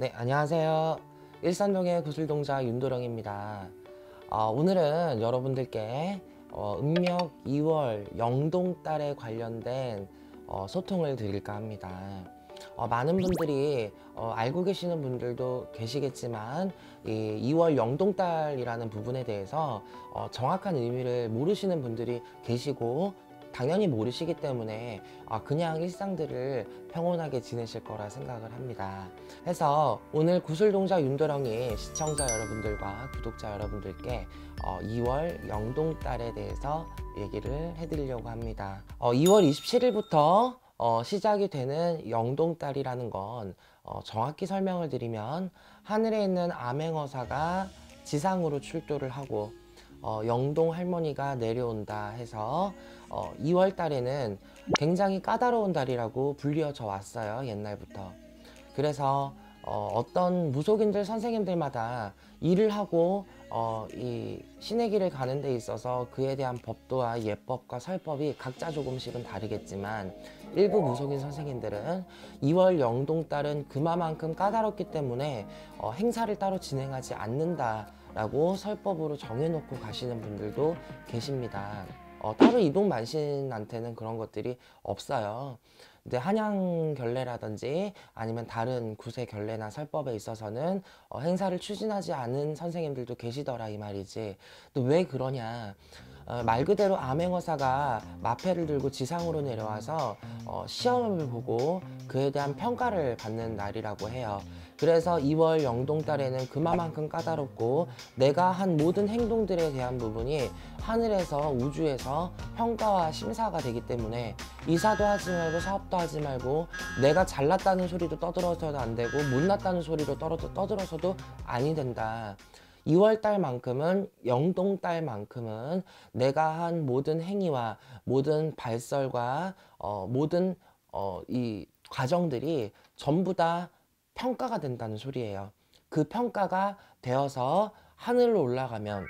네, 안녕하세요. 일산동의 구슬동자 윤도령입니다. 어, 오늘은 여러분들께 어, 음력 2월 영동달에 관련된 어, 소통을 드릴까 합니다. 어, 많은 분들이 어, 알고 계시는 분들도 계시겠지만 이 2월 영동달이라는 부분에 대해서 어, 정확한 의미를 모르시는 분들이 계시고 당연히 모르시기 때문에 아, 그냥 일상들을 평온하게 지내실 거라 생각을 합니다. 해서 오늘 구슬동자 윤도령이 시청자 여러분들과 구독자 여러분들께 어, 2월 영동달에 대해서 얘기를 해드리려고 합니다. 어, 2월 27일부터 어, 시작이 되는 영동달이라는 건 어, 정확히 설명을 드리면 하늘에 있는 암행어사가 지상으로 출도를 하고 어, 영동 할머니가 내려온다 해서 어, 2월 달에는 굉장히 까다로운 달이라고 불리어져 왔어요 옛날부터. 그래서 어, 어떤 무속인들 선생님들마다 일을 하고 어, 이 신의 길을 가는 데 있어서 그에 대한 법도와 예법과 설법이 각자 조금씩은 다르겠지만 일부 무속인 선생님들은 2월 영동달은 그만큼 까다롭기 때문에 어, 행사를 따로 진행하지 않는다라고 설법으로 정해놓고 가시는 분들도 계십니다. 어, 따로 이동 만신한테는 그런 것들이 없어요. 근데 한양 결례라든지 아니면 다른 구세 결례나 설법에 있어서는 어, 행사를 추진하지 않은 선생님들도 계시더라 이 말이지. 또 왜 그러냐? 어, 말 그대로 암행어사가 마패를 들고 지상으로 내려와서 어, 시험을 보고 그에 대한 평가를 받는 날이라고 해요. 그래서 2월 영동달에는 그만큼 까다롭고 내가 한 모든 행동들에 대한 부분이 하늘에서 우주에서 평가와 심사가 되기 때문에 이사도 하지 말고 사업도 하지 말고 내가 잘났다는 소리도 떠들어서도 안 되고 못났다는 소리로 떠들어서도 아니 된다. 2월 달만큼은 영동 달만큼은 내가 한 모든 행위와 모든 발설과 어, 모든 어, 이 과정들이 전부 다 평가가 된다는 소리예요. 그 평가가 되어서 하늘로 올라가면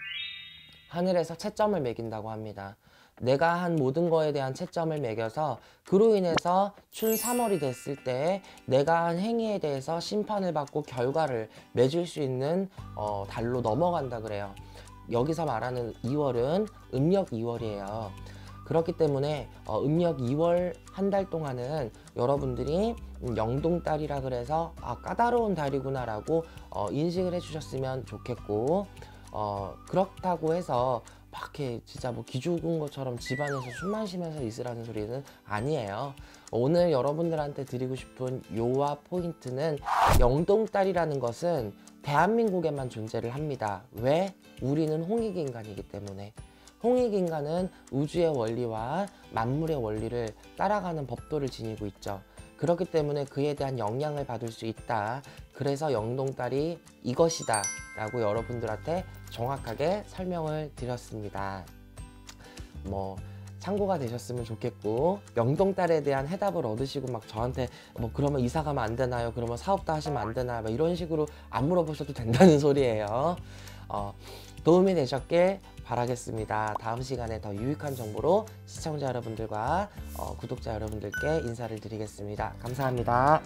하늘에서 채점을 매긴다고 합니다. 내가 한 모든 거에 대한 채점을 매겨서 그로 인해서 춘 3월이 됐을 때 내가 한 행위에 대해서 심판을 받고 결과를 맺을 수 있는 어, 달로 넘어간다 그래요. 여기서 말하는 2월은 음력 2월이에요. 그렇기 때문에 어, 음력 2월 한 달 동안은 여러분들이 영동달이라 그래서 아 까다로운 달이구나 라고 어, 인식을 해주셨으면 좋겠고 어, 그렇다고 해서 막 이렇게 진짜 뭐 기죽은 것처럼 집안에서 술 마시면서 있으라는 소리는 아니에요. 오늘 여러분들한테 드리고 싶은 요와 포인트는 영동달이라는 것은 대한민국에만 존재를 합니다. 왜? 우리는 홍익인간이기 때문에. 홍익인간은 우주의 원리와 만물의 원리를 따라가는 법도를 지니고 있죠. 그렇기 때문에 그에 대한 영향을 받을 수 있다. 그래서 영동달이 이것이다. 라고 여러분들한테 정확하게 설명을 드렸습니다. 뭐, 참고가 되셨으면 좋겠고 영동달에 대한 해답을 얻으시고 막 저한테 뭐 그러면 이사 가면 안 되나요? 그러면 사업도 하시면 안 되나요? 막 이런 식으로 안 물어보셔도 된다는 소리예요. 어, 도움이 되셨길 바라겠습니다. 다음 시간에 더 유익한 정보로 시청자 여러분들과 어, 구독자 여러분들께 인사를 드리겠습니다. 감사합니다.